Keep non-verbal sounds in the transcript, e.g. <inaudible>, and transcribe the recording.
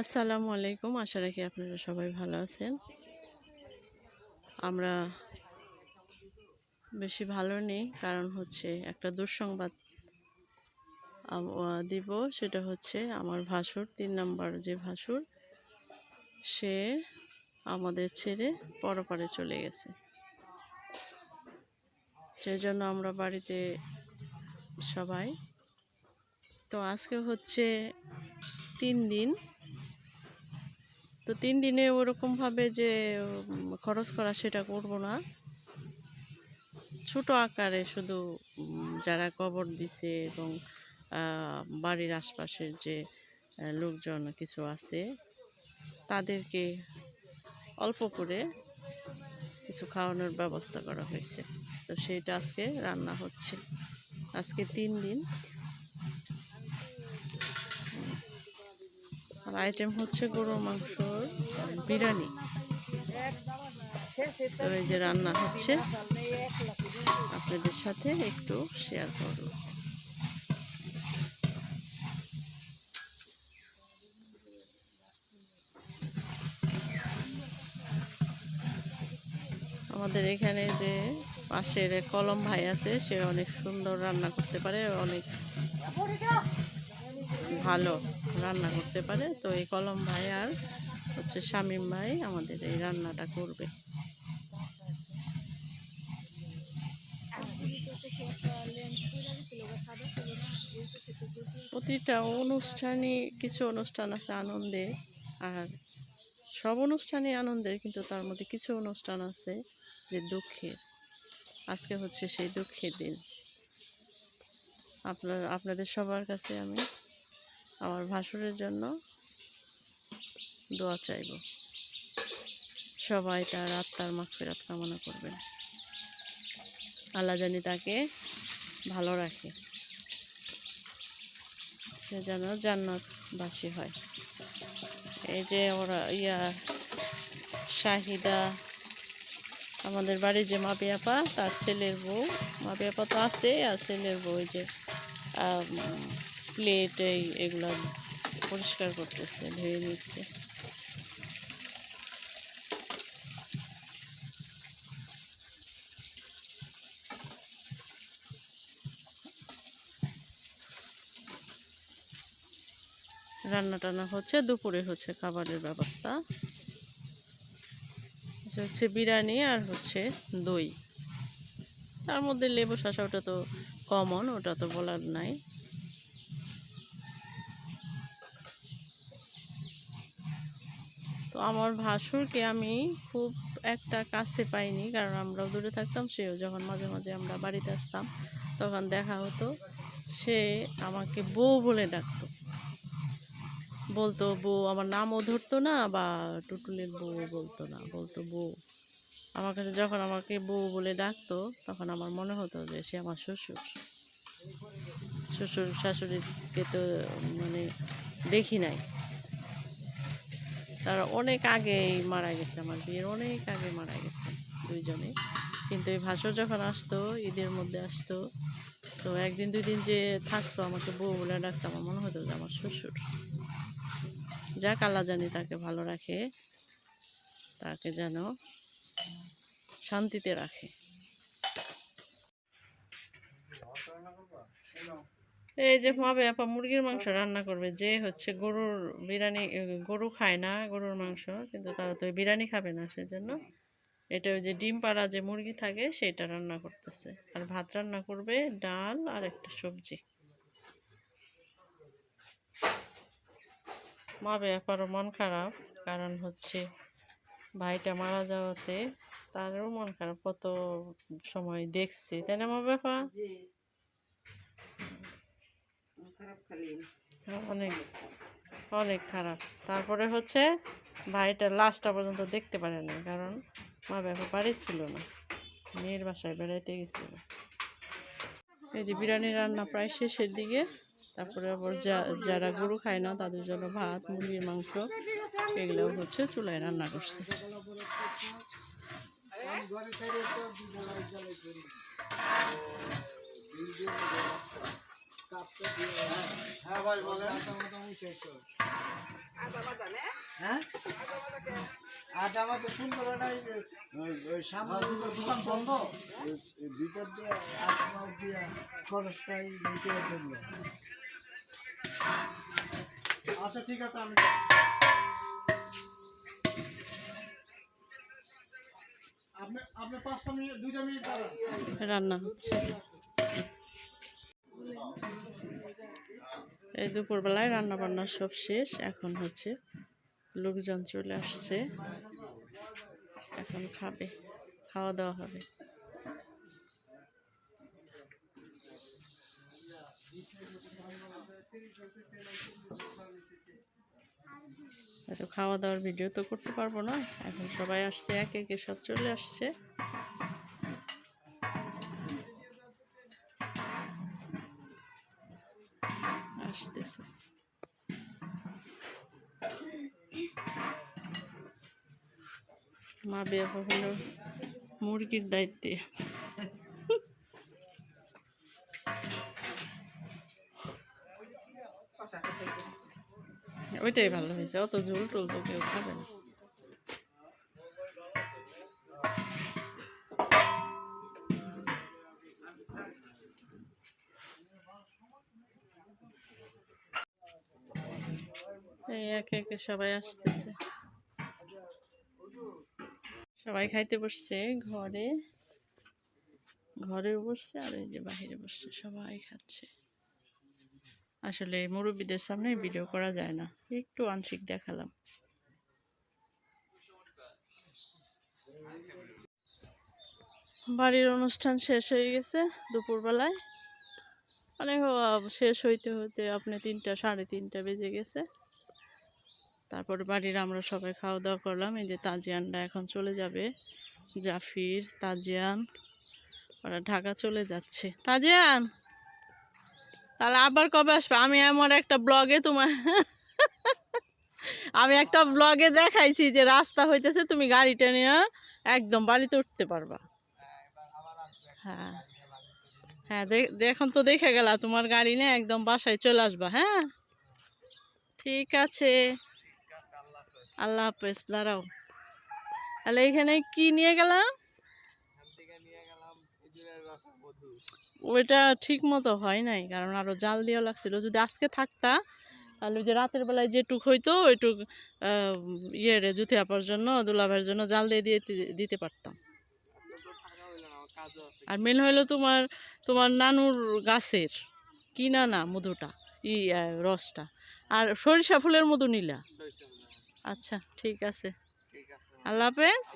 আসসালামু আলাইকুম। আশা রাখি আপনারা সবাই ভালো আছেন। আমরা বেশি ভালো নেই, কারণ হচ্ছে একটা দুঃসংবাদ দিব, সেটা হচ্ছে আমার ভাসুর, তিন নাম্বার যে ভাসুর, সে আমাদের ছেড়ে পরপারে চলে গেছে। সেজন্য আমরা বাড়িতে সবাই। তো আজকে হচ্ছে তিন দিন তো তিন দিনে ওরকমভাবে যে খরচ করা সেটা করব না। ছোট আকারে শুধু যারা কবর দিছে এবং বাড়ির আশপাশের যে লোকজন কিছু আছে, তাদেরকে অল্প করে কিছু খাওয়ানোর ব্যবস্থা করা হয়েছে। তো সেইটা আজকে রান্না হচ্ছে। আজকে তিন দিন আর আইটেম হচ্ছে গরুর মাংসর বিরিয়ানি। তো এই যে রান্না হচ্ছে। আপনাদের সাথে একটু শেয়ার করব। আমাদের এখানে যে পাশের কলম ভাই আছে, সে অনেক সুন্দর রান্না করতে পারে, অনেক ভালো রান্না করতে পারে। তো এই কলম ভাই আর হচ্ছে শামীম ভাই আমাদের এই রান্নাটা করবে। প্রতিটা অনুষ্ঠানই কিছু অনুষ্ঠান আছে আনন্দে, আর সব অনুষ্ঠানই আনন্দের, কিন্তু তার মধ্যে কিছু অনুষ্ঠান আছে যে দুঃখের। আজকে হচ্ছে সেই দুঃখের দিন। আপনার, আপনাদের সবার কাছে আমি আমার ভাসুরের জন্য দোয়া চাইব। সবাই তার আত্মার মাগফিরাত কামনা করবেন। আল্লাহ জানি তাকে ভালো রাখে। সে যেন জান্নাতবাসী হয়। এই যে ওরা ইয়া শাহিদা, আমাদের বাড়ির যে মাপি আপা, তার ছেলের বউ। মাপি আপা তো আছে আর ছেলের বউ যে প্লেট এই এগুলো পরিষ্কার করতেছে, ধুয়ে নিচ্ছে। রান্না টান্না হচ্ছে, দুপুরে হচ্ছে খাবারের ব্যবস্থা। হচ্ছে বিরিয়ানি আর হচ্ছে দই। তার মধ্যে লেবু শসা, ওটা তো কমন ওটা তো বলার নাই। তো আমার ভাসুরকে আমি খুব একটা কাছে পাইনি, কারণ আমরাও দূরে থাকতাম। সেও যখন মাঝে মাঝে আমরা বাড়িতে আসতাম, তখন দেখা হতো সে আমাকে বউ বলে ডাকতো। বলতো, বউ, আমার নামও ধরতো না বা টুটুলের বউ বলতো না। বলতো, বউ। আমার কাছে যখন আমাকে বউ বলে ডাকতো, তখন আমার মনে হতো যে সে আমার শ্বশুর। শ্বশুর শাশুড়িকে তো মানে দেখি নাই। তারা অনেক আগেই মারা গেছে, আমার বিয়ের অনেক আগে মারা গেছে দুইজনে। কিন্তু এই ভাসুর যখন আসতো, ঈদের মধ্যে আসতো, তো একদিন দুই দিন যে থাকতো আমাকে বউ বলে ডাকতো, আমার মনে হতো যে আমার শ্বশুর। যাক আল্লাহ জানি তাকে ভালো রাখে, তাকে যেন শান্তিতে রাখে। এই যে মাবে আপা মুরগির মাংস রান্না করবে যে হচ্ছে গরুর বিরিয়ানি গরু খায় না গরুর মাংস কিন্তু তারা তো বিরিয়ানি খাবে না সেজন্য এটা ওই যে ডিম পাড়া যে মুরগি থাকে সেটা রান্না করতেছে। আর ভাত রান্না করবে ডাল আর একটা সবজি। মা ব্যাপারও মন খারাপ কারণ হচ্ছে ভাইটা মারা যাওয়াতে তারও মন খারাপ কত সময় দেখছি তাই না মা ব্যাপা অনেক অনেক খারাপ। তারপরে হচ্ছে ভাইটা লাস্টটা পর্যন্ত দেখতে পারেনি কারণ মা ব্যাপা বাড়ি ছিল না। মেয়ের বাসায় বেড়াইতে গেছিল। এই যে বিরিয়ানি রান্না প্রায় শেষের দিকে। তারপরে আবার যারা গরু খায় না, তাদের জন্য ভাত, মুরগির মাংস, এগুলো হচ্ছে চুলায় রান্না করছে। হ্যাঁ আজ আমাদের সুন্দর একটা এই যে, ওই- ওই সামনে ভিতর দিয়ে আপনার দিয়ে খরচটা এই জন্য আচ্ছা ঠিক আছে আমি রান্না হচ্ছে। এই দুপুরবেলায় রান্না বান্না সব শেষ, এখন হচ্ছে লোকজন চলে আসছে। এখন খাবে, খাওয়া দাওয়া হবে। খাওয়া দাওয়ার ভিডিও তো করতে পারব না, এখন সবাই আসছে, একে একে সব চলে আসছে। আসতেছে। মা বেয়া হলো মুরগির দায়িত্বে। ওইটাই ভালো হয়েছে, অত ঝোল টোল তো কেউ খাবে না। এই একে একে সবাই আসতেছে। সবাই খাইতে বসছে ঘরে। ঘরে বসছে আর এই যে বাহিরে বসছে, সবাই খাচ্ছে। আসলে মুরব্বীদের সামনে ভিডিও করা যায় না, একটু আংশিক দেখালাম। বাড়ির অনুষ্ঠান শেষ হয়ে গেছে দুপুরবেলায়। মানে শেষ হইতে হইতে আপনি তিনটা, সাড়ে তিনটা বেজে গেছে। তারপরে বাড়ির আমরা সবাই খাওয়া দাওয়া করলাম। এই যে তাজিয়ানরা এখন চলে যাবে। জাফির, তাজিয়ান, ওরা ঢাকা চলে যাচ্ছে। তাজিয়ান! তাহলে আবার কবে আসবে? আমি আমার একটা ব্লগে তোমার <laughs> আমি একটা ব্লগে দেখাইছি যে রাস্তা হইতেছে, তুমি গাড়িটা নিয়ে একদম বাড়িতে উঠতে পারবা। হ্যাঁ। হ্যাঁ এখন তো দেখে গেলা, তোমার গাড়ি নিয়ে একদম বাসায় চলে আসবা হ্যাঁ? ঠিক আছে। আল্লাহ হাফেজ, দাঁড়াও। তাহলে এখানে কি নিয়ে গেলাম? ওইটা ঠিক মতো হয় নাই, কারণ আরও জাল দেওয়া লাগছিল। যদি আজকে থাকতা, তাহলে যে রাতের বেলায় যেটুক হইতো, ওইটুক ইয়ে রে জুতে আপার জন্য দুলাভের জন্য জাল দিয়ে দিয়ে দিতে পারতাম। আর মেন হইল তোমার তোমার নানুর গাছের কিনা না মধুটা, ই রসটা। আর সরিষা ফুলের মধু নিলা। আচ্ছা ঠিক আছে। আল্লাহ হাফেজ।